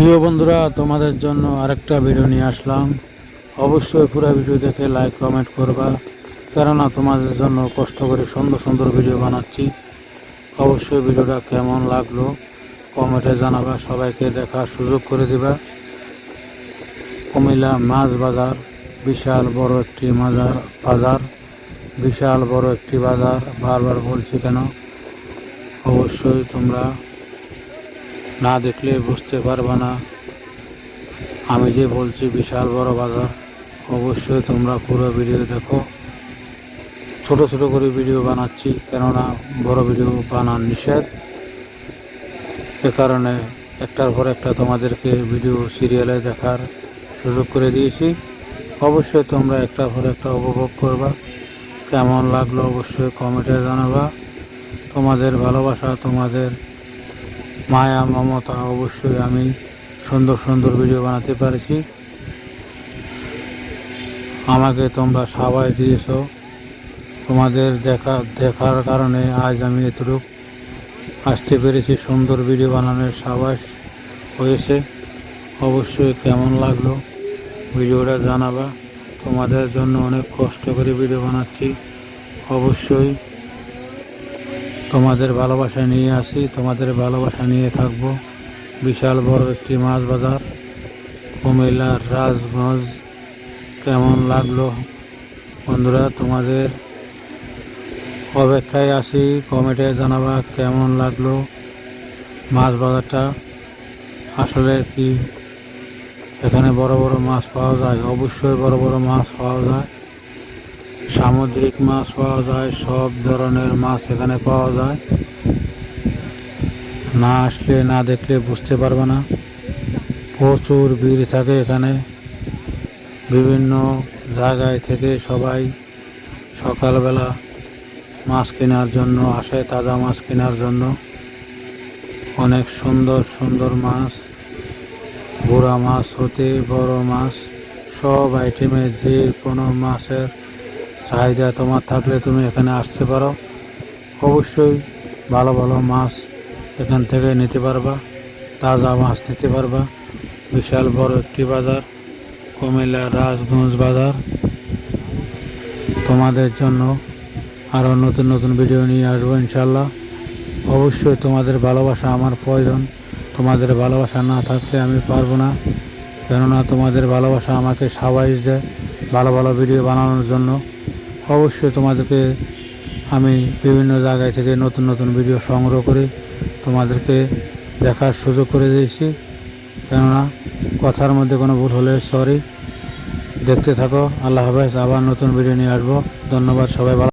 প্রিয় বন্ধুরা, তোমাদের জন্য আরেকটা ভিডিও নিয়ে আসলাম। অবশ্যই পুরো ভিডিও দেখে লাইক কমেন্ট করবা, কেননা তোমাদের জন্য কষ্ট করে সুন্দর সুন্দর ভিডিও বানাচ্ছি। অবশ্যই ভিডিওটা কেমন লাগল কমেন্টে জানাবা, সবাইকে দেখার সুযোগ করে দিবা। কুমিল্লা মাছ বাজার, বিশাল বড় একটি মাজার বাজার, বিশাল বড় একটি বাজার, বারবার বলছি কেন? অবশ্যই তোমরা না দেখলে বুঝতে পারবে না। আমি যে বলছি, বিশাল বড় বাজার, অবশ্যই তোমরা পুরো ভিডিও দেখো। ছোট ছোট করে ভিডিও বানাচ্ছি, কেননা বড় ভিডিও বানান নিষেধ। এ কারণে একটার পর একটা তোমাদেরকে ভিডিও সিরিয়ালে দেখার সুযোগ করে দিয়েছি। অবশ্যই তোমরা একটার পর একটা উপভোগ করবা। কেমন লাগল অবশ্যই কমেন্টে জানাবা। তোমাদের ভালোবাসা, তোমাদের মায়া, মমতা অবশ্যই আমি সুন্দর সুন্দর ভিডিও বানাতে পারছি। আমাকে তোমরা সবাই দিয়েছ। তোমাদের দেখা, দেখার কারণে আজ আমি এতটুক। আসতে পেরেছি সুন্দর ভিডিও বানানোর সাবাস হয়েছে। অবশ্যই কেমন লাগল ভিডিওটা জানাবা। তোমাদের জন্য অনেক কষ্ট করে ভিডিও বানাচ্ছি। অবশ্যই তোমাদের ভালোবাসা নিয়ে আসি, তোমাদের ভালোবাসা নিয়ে থাকব। বিশাল বড় একটি মাছ বাজার, কুমিল্লার রাজগঞ্জ। কেমন লাগল? বন্ধুরা, তোমাদের অপেক্ষায় আসি, কমেন্টে জানাবা কেমন লাগল মাছ বাজারটা। আসলে কি? এখানে বড় বড় মাছ পাওয়া যায়, অবশ্যই বড় বড় মাছ পাওয়া যায়। সামুদ্রিক মাছ পাওয়া যায়, সব ধরনের মাছ এখানে পাওয়া যায়। না আসলে, না দেখলে বুঝতে পারবে না। প্রচুর ভিড় থাকে এখানে। বিভিন্ন জায়গায় থেকে সবাই সকালবেলা মাছ কেনার জন্য আসে, তাজা মাছ কেনার জন্য। অনেক সুন্দর সুন্দর মাছ বুড়া মাছ হতে, বড় মাছ, সব আইটেমের যে কোনো মাছের চাহিদা তোমার থাকলে তুমি এখানে আসতে পারো। অবশ্যই ভালো ভালো মাছ এখান থেকে নিতে পারবা, তাজা মাছ নিতে পারবা। বিশাল বড় একটি বাজার, কুমিল্লা রাজগঞ্জ বাজার। তোমাদের জন্য আরও নতুন নতুন ভিডিও নিয়ে আসব ইনশাল্লাহ অবশ্যই তোমাদের ভালোবাসা আমার প্রয়োজন। তোমাদের ভালোবাসা না থাকলে আমি পারব না। কেননা তোমাদের ভালোবাসা আমাকে সাবাইশ দেয় ভালো ভালো ভিডিও বানানোর জন্য। অবশ্যই তোমাদেরকে আমি বিভিন্ন জায়গায় থেকে নতুন নতুন ভিডিও সংগ্রহ করে তোমাদেরকে দেখার সুযোগ করে দিয়েছি। কেননা, কথার মধ্যে কোনো ভুল হলে সরি দেখতে থাকো। আল্লাহ হাফেজ। আবার নতুন ভিডিও নিয়ে আসব। ধন্যবাদ সবাই, ভালো